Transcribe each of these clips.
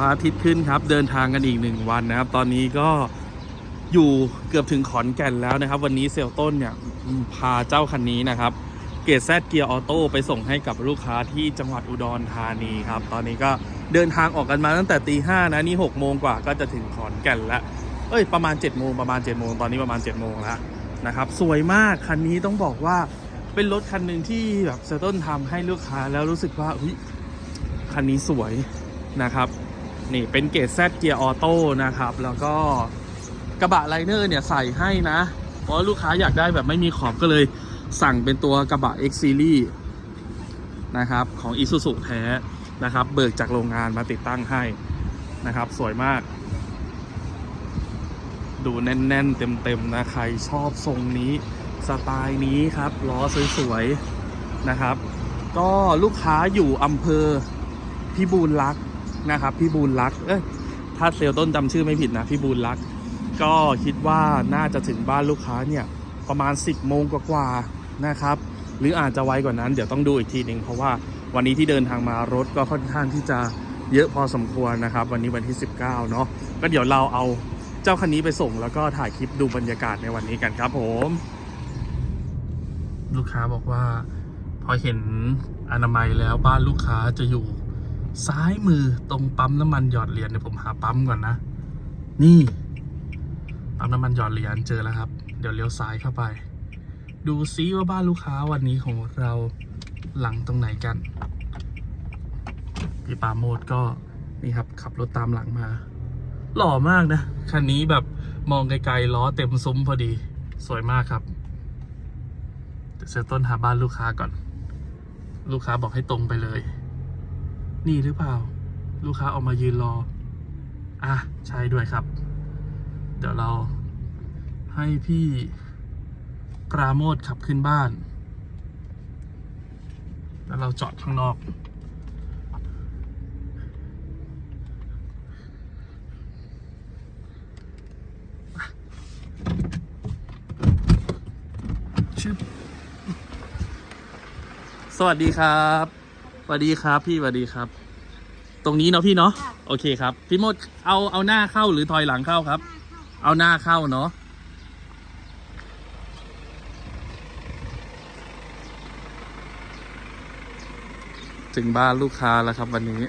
ระอาทิตย์ขึ้นครับ เดินทางกันอีกหนึ่งวันนะครับ ตอนนี้ก็อยู่เกือบถึงขอนแก่นแล้วนะครับ วันนี้เซลต้นเนี่ยพาเจ้าคันนี้นะครับ เกรดแซดเกียร์ออโต้ไปส่งให้กับลูกค้าที่จังหวัดอุดรธานีครับ ตอนนี้ก็เดินทางออกกันมาตั้งแต่ตีห้านะนี่หกโมงกว่าก็จะถึงขอนแก่นแล้วเอ้ยประมาณ7จ็ดโมงประมาณ7จ็ดโมงตอนนี้ประมาณ7จ็ดโมงแล้วนะครับ สวยมากคันนี้ต้องบอกว่าเป็นรถคันหนึ่งที่แบบเซลต้นทำให้ลูกค้าแล้วรู้สึกว่าอุ๊ยคันนี้สวยนะครับ นี่เป็นเกรดแซดเกียร์ออโต้นะครับ แล้วก็กระบะไลเนอร์เนี่ยใส่ให้นะ เพราะลูกค้าอยากได้แบบไม่มีขอบก็เลยสั่งเป็นตัวกระบะ X Series นะครับ ของ Isuzu แท้นะครับ เบิกจากโรงงานมาติดตั้งให้นะครับ สวยมาก ดูแน่นๆ เต็มๆนะ ใครชอบทรงนี้สไตล์นี้ครับล้อสวยๆนะครับ ก็ลูกค้าอยู่อำเภอพิบูลรักษ์ นะครับพิบูลรักษ์เอ้ยถ้าเซลลต้นจำชื่อไม่ผิดนะพิบูลรักษ์ก็คิดว่าน่าจะถึงบ้านลูกค้าเนี่ยประมาณ 10โมงกว่าๆนะครับ หรืออาจจะไวกว่านั้นเดี๋ยวต้องดูอีกทีหนึ่งเพราะว่าวันนี้ที่เดินทางมารถก็ค่อนข้างที่จะเยอะพอสมควรนะครับ วันนี้วันที่ 19 เนาะก็เดี๋ยวเราเอาเจ้าคันนี้ไปส่งแล้วก็ถ่ายคลิปดูบรรยากาศในวันนี้กันครับผม ลูกค้าบอกว่า พอเห็นอนามัยแล้วบ้านลูกค้าจะอยู่ ซ้ายมือตรงปั๊มน้ำมันหยอดเหรียญเดี๋ยวผมหาปั๊มก่อนนะ นี่ ปั๊มน้ำมันหยอดเหรียญเจอแล้วครับ เดี๋ยวเลี้ยวซ้ายเข้าไป ดูซิว่าบ้านลูกค้าวันนี้ของเราหลังตรงไหนกันพี่ปาโมดก็นี่ครับ ขับรถตามหลังมา หล่อมากนะ คันนี้แบบมองไกลๆล้อเต็มซุ้มพอดี สวยมากครับเดี๋ยวเซตต้นหาบ้านลูกค้าก่อน ลูกค้าบอกให้ตรงไปเลย นี่หรือเปล่า ลูกค้าออกมายืนรอ อะ ใช่ด้วยครับ เดี๋ยวเราให้พี่ปราโมทขับขึ้นบ้าน แล้วเราจอดข้างนอก ชึบสวัสดีครับ วัสดีครับ พี่สวัสดีครับ ตรงนี้เนาะพี่เนาะโอเคครับ พี่มดเอาเอาหน้าเข้าหรือถอยหลังเข้าครับ เอาหน้าเข้าเนาะถึงบ้านลูกค้าแล้วครับวันนี้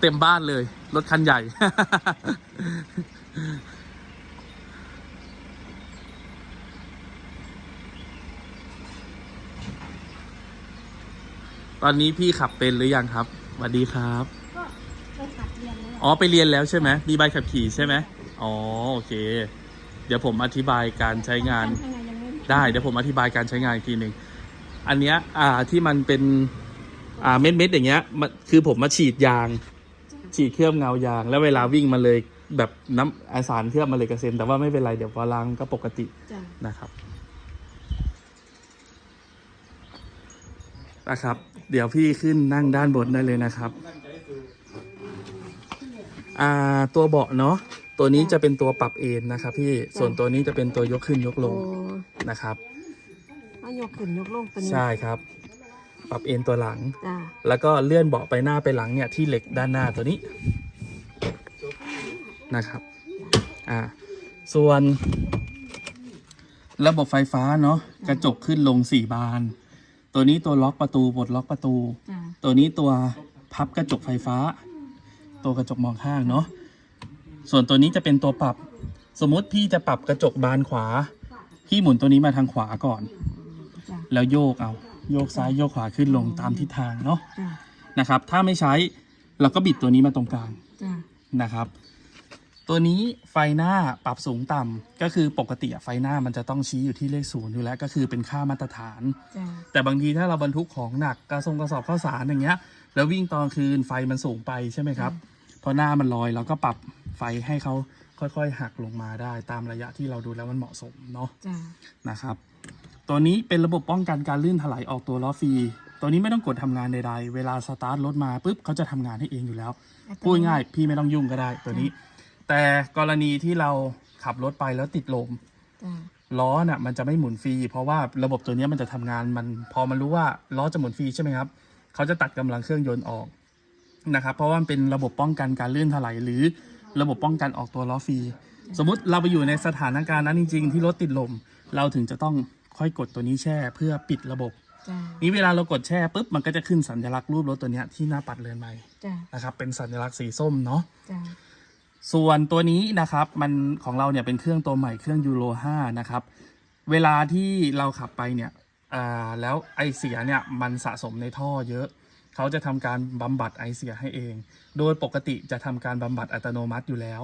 เต็มบ้านเลย รถคันใหญ่ ตอนนี้พี่ขับเป็นหรือยังครับสวัสดีครับ ก็ไปขัดเรียนแล้วอ๋อไปเรียนแล้วใช่ไหมมีใบขับขี่ใช่ไหมอ๋อโอเค เดี๋ยวผมอธิบายการใช้งานข้างในยังไม่ได้ เดี๋ยวผมอธิบายการใช้งานอีกทีหนึ่งอันเนี้ยอ่าที่มันเป็นอ่าเม็ดเม็ดๆอย่างเงี้ยมันคือผมมาฉีดยาง ฉีดเคลือบเงายาง แล้วเวลาวิ่งมาเลยแบบน้ำอาสารเคลือบมาเลยกระเซ็นแต่ว่าไม่เป็นไรเดี๋ยวพอล้างก็ปกติจ้ะนะครับ นะครับ เดี๋ยวพี่ขึ้นนั่งด้านบนได้เลยนะครับอ่าตัวเบาะเนาะตัวนี้จะเป็นตัวปรับเอนนะครับ พี่ส่วนตัวนี้จะเป็นตัวยกขึ้นยกลโอ้งนะครับเอายกขึ้นยกลงเป็นใช่ครับ ปรับเอนตัวหลังจ้ะแล้วก็เลื่อนเบาะไปหน้าไปหลังเนี่ยที่เหล็กด้านหน้าตัวนี้นะครับอ่าส่วนระบบไฟฟ้าเนาะกระจกขึ้นลงสี่บาน ตัวนี้ตัวล็อกประตูปลดล็อกประตู จ้ะตัวนี้ตัวพับกระจกไฟฟ้า ตัวกระจกมองข้างเนาะส่วนตัวนี้จะเป็นตัวปรับ สมมติพี่จะปรับกระจกบานขวา พี่หมุนตัวนี้มาทางขวาก่อน จ้ะแล้วโยกเอา โยกซ้ายโยกขวาขึ้นลงตามทิศทางเนาะจ้ะนะครับ ถ้าไม่ใช้เราก็บิดตัวนี้มาตรงกลางจ้ะนะครับ ตัวนี้ไฟหน้าปรับสูงต่ำก็คือปกติอะไฟหน้ามันจะต้องชี้อยู่ที่เลขศูนย์อยู่แล้ว ก็คือเป็นค่ามาตรฐานจ้ะแต่บางทีถ้าเราบรรทุกของหนักกระทรงกระสอบข้าวสารอย่างเงี้ย แล้ววิ่งตอนคืนไฟมันสูงไปใช่ไหมครับพอหน้ามันลอยเราก็ปรับไฟให้เขาค่อยๆ หักลงมาได้ ตามระยะที่เราดูแล้วมันเหมาะสมเนาะจ้ะนะครับ ตัวนี้เป็นระบบป้องกันการลื่นถลายออกตัวล้อฟรีตัวนี้ไม่ต้องกดทำงานใดๆ เวลาสตาร์ทรถมาปุ๊บเขาจะทำงานให้เองอยู่แล้วพูดง่ายๆพี่ไม่ต้องยุ่งก็ได้ตัวนี้ แต่กรณีที่เราขับรถไปแล้วติดลม จ้ะล้อน่ะมันจะไม่หมุนฟรีเพราะว่าระบบตัวเนี้ยมันจะทำงานมันพอมันรู้ว่าล้อจะหมุนฟรีใช่ไหมครับเขาจะตัดกำลังเครื่องยนต์ออกนะครับ เพราะว่ามันเป็นระบบป้องกันการลื่นถลายหรือระบบป้องกันออกตัวล้อฟรีสมมุติเราไปอยู่ในสถานการณ์นั้นจริง ๆ ที่รถติดลม เราถึงจะต้องค่อยกดตัวนี้แช่ เพื่อปิดระบบ จ้านี้เวลาเรากดแช่ปุ๊บมันก็จะขึ้นสัญลักษณ์รูปรถตัวเนี้ยที่หน้าปัดเรือนไม้จ้านะครับเป็นสัญลักษณ์สีส้มเนาะ จ้า ส่วนตัวนี้นะครับมันของเราเนี่ยเป็นเครื่องตัวใหม่เครื่องยูโร5นะครับ เวลาที่เราขับไปเนี่ยอ่าแล้วไอเสียเนี่ยมันสะสมในท่อเยอะ เขาจะทำการบำบัดไอเสียให้เอง โดยปกติจะทำการบำบัดอัตโนมัติอยู่แล้ว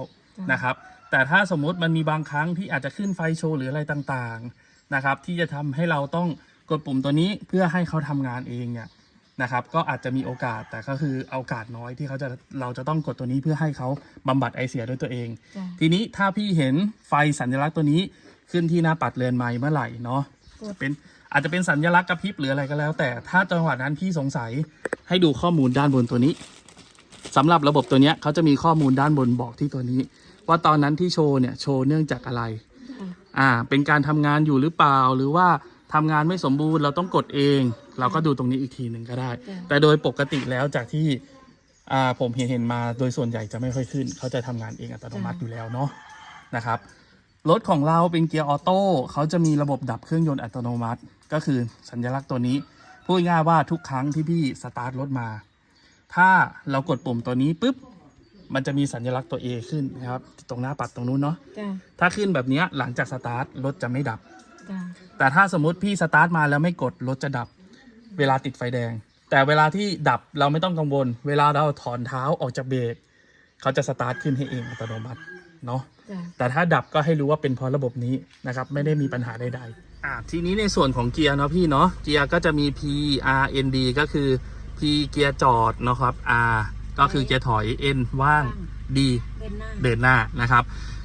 นะครับแต่ถ้าสมมุติมันมีบางครั้งที่อาจจะขึ้นไฟโชว์หรืออะไรต่างๆนะครับที่จะทำให้เราต้องกดปุ่มตัวนี้เพื่อให้เขาทำงานเองเนี่ย นะครับก็อาจจะมีโอกาสแต่ก็คือโอกาสน้อยที่เขาจะเราจะต้องกดตัวนี้เพื่อให้เขาบำบัดไอเสียด้วยตัวเอง จ้าทีนี้ถ้าพี่เห็นไฟสัญลักษณ์ตัวนี้ขึ้นที่หน้าปัดเรือนไม้เมื่อไหร่เนาะกดเป็นอาจจะเป็นสัญลักษณ์กระพริบหรืออะไรก็แล้ว แต่ถ้าจังหวะนั้นพี่สงสัยให้ดูข้อมูลด้านบนตัวนี้สำหรับระบบตัวเนี้ยเขาจะมีข้อมูลด้านบนบอกที่ตัวนี้ ว่าตอนนั้นที่โชว์เนี่ยโชว์เนื่องจากอะไรจ้าอ่า เป็นการทำงานอยู่หรือเปล่า หรือว่าทำงานไม่สมบูรณ์เราต้องกดเอง เราก็ดูตรงนี้อีกทีหนึ่งก็ได้ แต่โดยปกติแล้วจากที่อ่าผมเห็นเห็นมาโดยส่วนใหญ่จะไม่ค่อยขึ้น เขาจะทำงานเองอัตโนมัติอยู่แล้วเนาะนะครับรถของเราเป็นเกียร์ออโต้เขาจะมีระบบดับเครื่องยนต์อัตโนมัติ ก็คือสัญลักษณ์ตัวนี้พูดง่ายๆว่าทุกครั้งที่พี่สตาร์ทรถมา ถ้าเรากดปุ่มตัวนี้ปุ๊บมันจะมีสัญลักษณ์ตัว A ขึ้นนะครับ ตรงหน้าปัดตรงนู้นเนาะจ้าถ้าขึ้นแบบเนี้ยหลังจากสตาร์ทรถจะไม่ดับ จ้าแต่ถ้าสมมติพี่สตาร์ทมาแล้วไม่กดรถจะดับ เวลาติดไฟแดง แต่เวลาที่ดับเราไม่ต้องกังวล เวลาเราถอนเท้าออกจากเบรกเขาจะสตาร์ทขึ้นให้เองอัตโนมัติเนาะจ้าแต่ถ้าดับก็ให้รู้ว่าเป็นเพราะระบบนี้นะครับไม่ได้มีปัญหาใดๆอ่าทีนี้ในส่วนของเกียร์เนาะพี่เนาะเกียร์ก็จะมี P R N D ก็คือ P เกียร์จอดเนาะครับ R ก็คือเกียร์ถอย N ว่าง D เดินหน้าเดินหน้านะครับ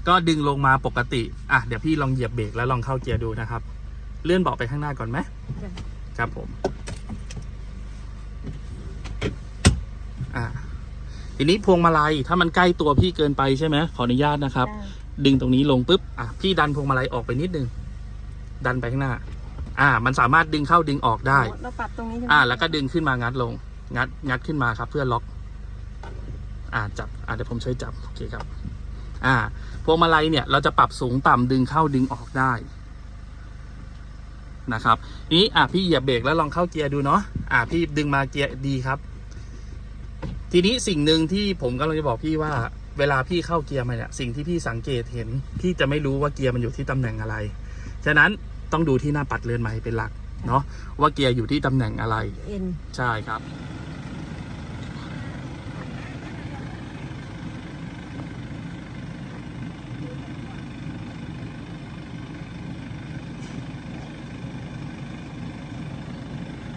ก็ดึงลงมาปกติอะเดี๋ยวพี่ลองเหยียบเบรกแล้วลองเข้าเกียร์ดูนะครับ เลื่อนเบาะไปข้างหน้าก่อนไหมจ้าครับผม อ่าทีนี้พวงมาลัยถ้ามันใกล้ตัวพี่เกินไปใช่ไหมขออนุญาตนะครับจ้าดึงตรงนี้ลงปุ๊บอะพี่ดันพวงมาลัยออกไปนิดนึงดันไปข้างหน้า อ่า มันสามารถดึงเข้าดึงออกได้เราปรับตรงนี้ใช่ไหมอ่า แล้วก็ดึงขึ้นมางัดลง งัดงัดขึ้นมาครับ เพื่อล็อก อ่าจับอ่าเดี๋ยวผมช่วยจับโอเคครับ อ่า พวงมาลัยเนี่ย เราจะปรับสูงต่ำดึงเข้าดึงออกได้นะครับนี้อะพี่เหยียบเบรกแล้วลองเข้าเกียร์ดูเนาะอ่าพี่ดึงมาเกียร์ดีครับ ทีนี้สิ่งหนึ่งที่ผมกำลังจะบอกพี่ว่า เวลาพี่เข้าเกียร์มาเนี่ยสิ่งที่พี่สังเกตเห็นพี่จะไม่รู้ว่าเกียร์มันอยู่ที่ตำแหน่งอะไร ฉะนั้นต้องดูที่หน้าปัดเรือนไม้เป็นหลักเนาะว่าเกียร์อยู่ที่ตำแหน่งอะไร เอ็นใช่ครับ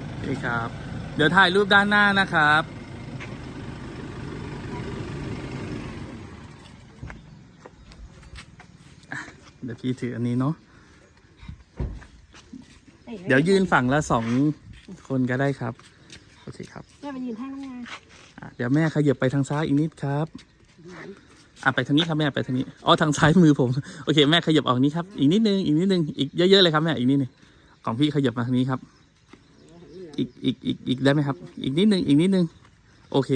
โอเคครับ เดี๋ยวถ่ายรูปด้านหน้านะครับ เดี๋ยวพี่ถืออันนี้เนาะเดี๋ยวยืนฝั่งละสองคนก็ได้ครับ โอเคครับแม่ไปยืนข้างน้ำงานอะเดี๋ยวแม่ขยับไปทางซ้ายอีกนิดครับอะไปทางนี้ครับแม่ไปทางนี้อ๋อทางซ้ายมือผมโอเคแม่ขยับออกนี้ครับอีกนิดนึงอีกนิดนึงอีกเยอะๆเลยครับแม่อีกนิดนึงของพี่ขยับมาทางนี้ครับ อีกอีกอีกอีกได้ไหมครับ อีกนิดนึงอีกนิดนึงโอเค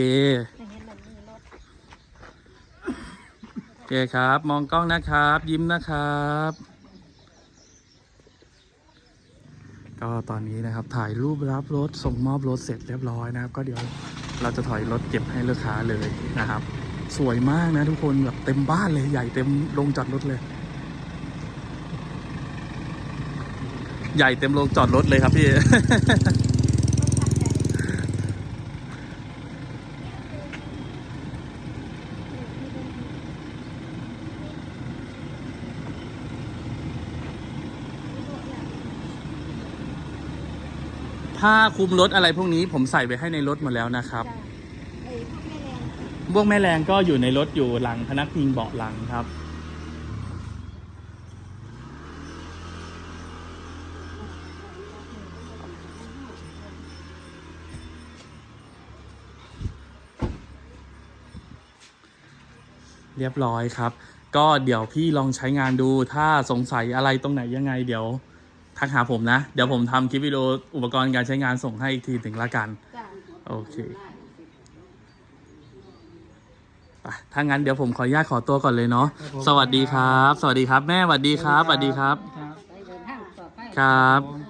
อย่างเงี้ยมันมีรถ โอ เคครับ มองกล้องนะครับ ยิ้มนะครับ ก็ตอนนี้นะครับถ่ายรูปรับรถส่งมอบรถเสร็จเรียบร้อยนะครับ ก็เดี๋ยวเราจะถอยรถเก็บให้ลูกค้าเลยนะครับ สวยมากนะทุกคนแบบเต็มบ้านเลยใหญ่เต็มโรงจอดรถเลย ใหญ่เต็มโรงจอดรถเลยครับพี่ ผ้าคลุมรถอะไรพวกนี้ผมใส่ไปให้ในรถหมดแล้วนะครับจ้าไอ้พวกแม่แรงพวกแม่แรงก็อยู่ในรถอยู่หลังพนักพิงเบาะหลังครับ เรียบร้อยครับ ก็เดี๋ยวพี่ลองใช้งานดูถ้าสงสัยอะไรตรงไหนยังไงเดี๋ยว ทักหาผมนะ เดี๋ยวผมทำคลิปวิดีโออุปกรณ์การใช้งานส่งให้อีกทีถึงละกันจ้ะโอเคอะถ้างั้นเดี๋ยวผมขออนุญาตขอตัวก่อนเลยเนาะสวัสดีครับ สวัสดีครับ แม่สวัสดีครับสวัสดีครับไปเดินทางต่อไป ครับอ่า